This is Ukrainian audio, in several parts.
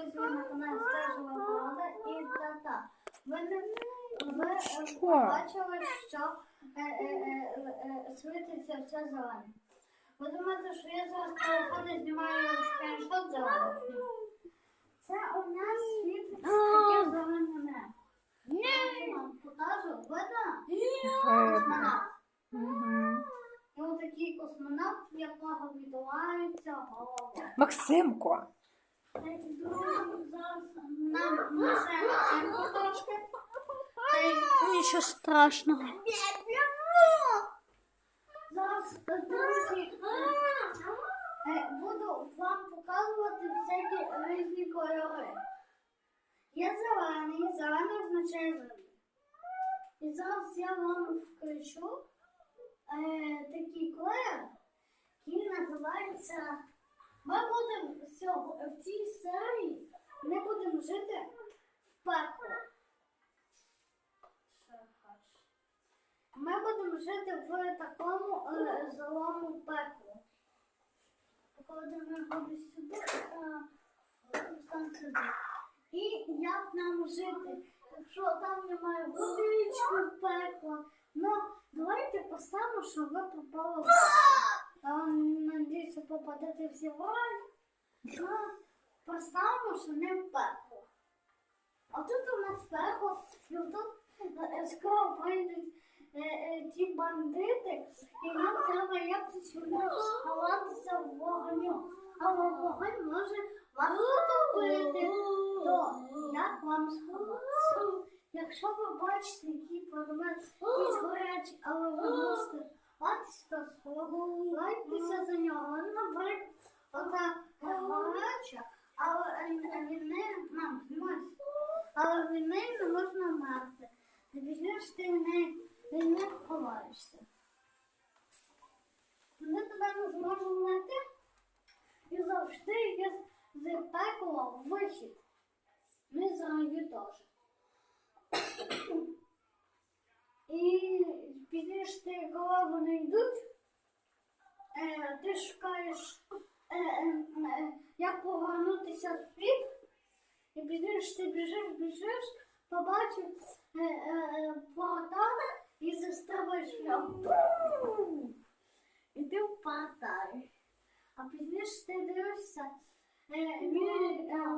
друзі, ви на каналі Стежила Влада і Тата. Ви, не, ви е, побачили, що е, е, е, е, світиться все зелене. Ви думаєте, що я зараз телефони знімаю скріншот зелений? Це у нас світиться таке зелене небо. Вам покажу, видно? Космонавт. І отакий космонавт, якого відбувається голова. Максимко. Нічого страшного. Зараз, е, буду вам показувати всякі різні кольори. Є зелений, зелений означає землю. І зараз я вам включу е, такий колір, який називається. Ми будемо в цій серії ми будемо жити в пекло. Ми будемо жити в такому е, злому пеклу. Покладемо його десь сюди, е, сюди. І як нам жити? Якщо там немає водички в пекло, ну давайте поставимо, щоб ви попали в пекло. Попадете в рай. Ну, поставимо, що не в пекло. А тут у нас пекло, і тут е, скоро прийдуть е, е, ті бандити, і нам треба якось сховатися в вогню. А в вогонь може вас потопити. То як вам сховатися? Якщо ви бачите, який предмет якийсь гарячий, але ви можете ховатися, то сховайтеся за нього. Ну, Наприклад, ота гаряча, але від нам знімайся. Але від неї не можна мати. Не пізніше ти неї від ховаєшся. Ми тебе не зможемо знайти і завжди є з вихід. Ми з раю теж. І ти, коли вони йдуть, е, ти шукаєш, е, е, е, як повернутися в світ, і пізніше ти біжиш, біжиш, побачив е, е, портал і застрибаєш в нього. І ти впадаєш. А пізніше ти дивишся, е, він е,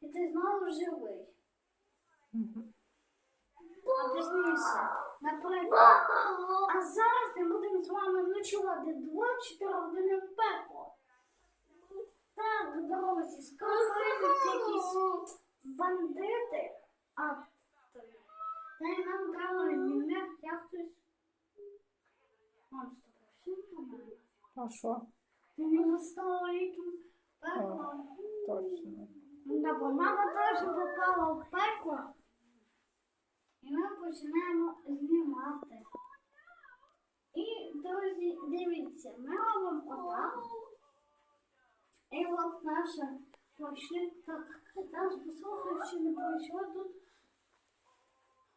і ти знову живий. А пізніше, наприклад, а зараз ми будемо з вами ночувати 2-4 години в пекло. Так, друзі, скоро прийдуть якісь бандити, а та й нам треба не як хтось. Монстр, всім поможе. А що? Ти не застала яким пеклом. Точно. Да, бо мама теж попала в пекло. І ми починаємо знімати. І, друзі, дивіться, ми робимо отак. І от наша почне так. Зараз послухай, що не пройшло тут.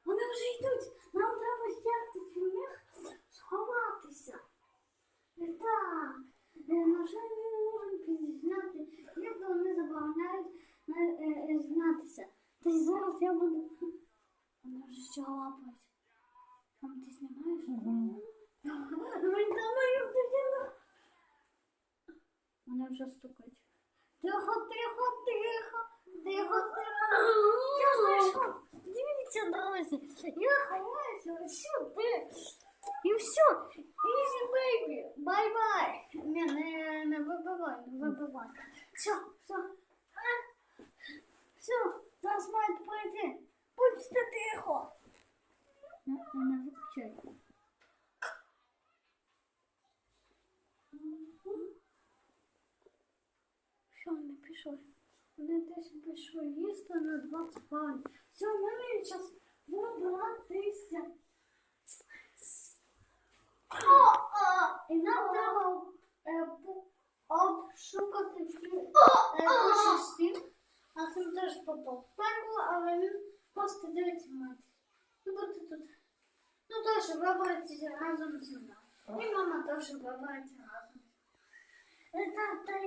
Вони вже йдуть. Нам треба стягти від них сховатися. І так, е, на жаль, ми не можемо підзняти, як вони забороняють е, е, знятися. Та й зараз я буду. Ще лапають. Там ти знімаєш? Мгм. Він там мою дитину. Вони вже стукають. Тихо, тихо, тихо, тихо, тихо. Я знайшов. Дивіться, друзі. Я ховаюся сюди. І все. Easy baby. Бай-бай. Не, не, не вибивай, не вибивай. Все, все. Все, зараз мають пройти. Будьте тихо. Не, не виключай. Що вони пішли? Вони десь пішли їсти на два спальні. Все, мені час вибратися. О, о, і нам треба е, по- обшукати всі е, шести. А сам теж попав в пекло, але він просто дивиться мати. Ну, бути тут. Теж вибереться разом зі мною. І мама теж вибереться разом. Е, Та, та